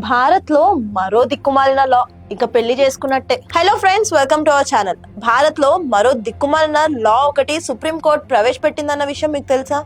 భారత్లో మరో దిక్కుమాలిన లా ఇక పెళ్ళి చేసుకున్నట్టే. Hello friends welcome to our channel భారత్లో మరో దిక్కుమాలిన లా ఒకటి సుప్రీంకోర్టు ప్రవేశపెట్టిందన్న విషయం మీకు తెలుసా?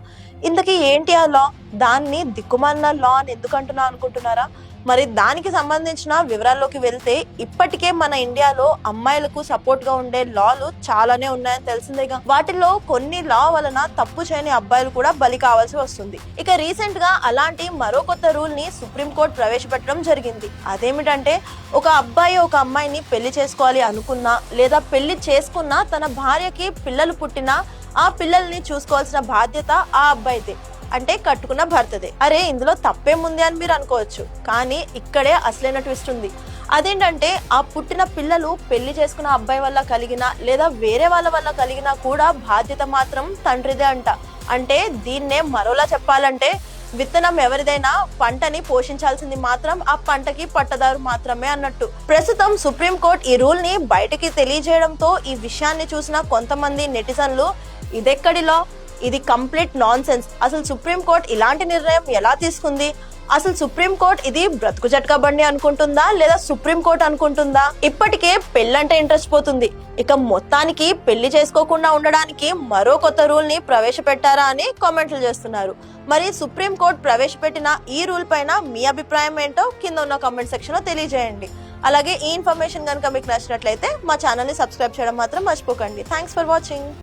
ఇంతకీ ఏంటి ఆ లా దాన్ని దిక్కుమాలిన లా అని ఎందుకు అంటున్నా అనుకుంటున్నారా? మరి దానికి సంబంధించిన వివరాల్లోకి వెళ్తే ఇప్పటికే మన ఇండియాలో అమ్మాయిలకు సపోర్ట్గా ఉండే లాలు చాలానే ఉన్నాయని తెలిసిందేగా వాటిల్లో కొన్ని లా వలన తప్పు చేయని అబ్బాయిలు కూడా బలి కావాల్సి వస్తుంది. ఇక రీసెంట్గా అలాంటి మరో కొత్త రూల్ని సుప్రీంకోర్టు ప్రవేశపెట్టడం జరిగింది. అదేమిటంటే ఒక అబ్బాయి ఒక అమ్మాయిని పెళ్ళి చేసుకోవాలి అనుకున్నా లేదా పెళ్ళి చేసుకున్నా తన భార్యకి పిల్లలు పుట్టినా ఆ పిల్లల్ని చూసుకోవాల్సిన బాధ్యత ఆ అబ్బాయిదే అంటే కట్టుకున్న భర్తదే. అరే ఇందులో తప్పేముంది అని మీరు అనుకోవచ్చు కానీ ఇక్కడే అసలైన ట్విస్ట్ ఉంది. అదేంటంటే ఆ పుట్టిన పిల్లలు పెళ్ళి చేసుకున్న అబ్బాయి వల్ల కలిగిన లేదా వేరే వాళ్ళ వల్ల కలిగినా కూడా బాధ్యత మాత్రం తండ్రిదే అంట. అంటే దీన్నే మరోలా చెప్పాలంటే విత్తనం ఎవరిదైనా పంటని పోషించాల్సింది మాత్రం ఆ పంటకి పట్టదారు మాత్రమే అన్నట్టు. ప్రస్తుతం సుప్రీంకోర్టు ఈ రూల్ని బయటకి తెలియజేయడంతో ఈ విషయాన్ని చూసిన కొంతమంది నెటిజన్లు ఇదెక్కడిలో? ఇది కంప్లీట్ నాన్ సెన్స్ అసలు సుప్రీంకోర్టు ఇలాంటి నిర్ణయం ఎలా తీసుకుంది? అసలు సుప్రీంకోర్టు ఇది బ్రతుకు జట్కా బండి అనుకుంటుందా లేదా సుప్రీం కోర్ట్ అనుకుంటుందా? ఇప్పటికే పెళ్ళంటే ఇంట్రెస్ట్ పోతుంది. ఇక మొత్తానికి పెళ్ళి చేసుకోకుండా ఉండడానికి మరో కొత్త రూల్ని ప్రవేశపెట్టారా అని కామెంట్లు చేస్తున్నారు. మరి సుప్రీం కోర్ట్ ప్రవేశపెట్టిన ఈ రూల్ పైన మీ అభిప్రాయం ఏంటో కింద ఉన్న కామెంట్ సెక్షన్లో తెలియజేయండి. అలాగే ఈ ఇన్ఫర్మేషన్ కనుక మీకు నచ్చినట్లయితే మా ఛానల్ని సబ్స్క్రైబ్ చేయడం మాత్రం మర్చిపోకండి. Thanks for watching